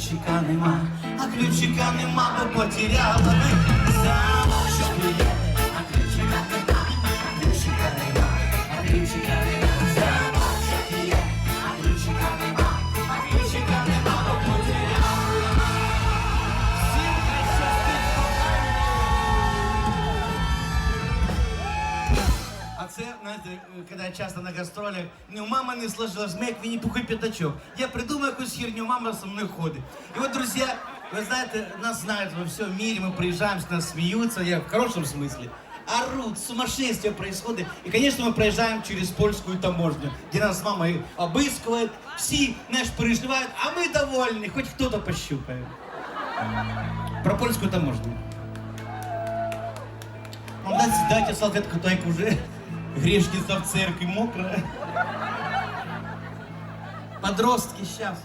ключика нема, а ключика нема, бо потеряла би замок, що приїде, А це, знаєте, коли я часто на гастролях, ну, мама не сложилась, ми як Вінні-Пух і п'ятачок. Я придумав якусь херню, мама со мною ходить. І от, друзі, ви знаєте, нас знають во всем мире, мы приезжаем, с нас смеются, я в хорошем смысле. Орут, сумасшествие происходит. И, конечно, мы проезжаем через польскую таможню, где нас мама и обыскивает, все, знаешь, переживают, а мы довольны, хоть кто-то пощупает. Про польскую таможню. Мам, дайте, дайте салфетку, так уже грешница в церкви мокрая. Подростки, сейчас.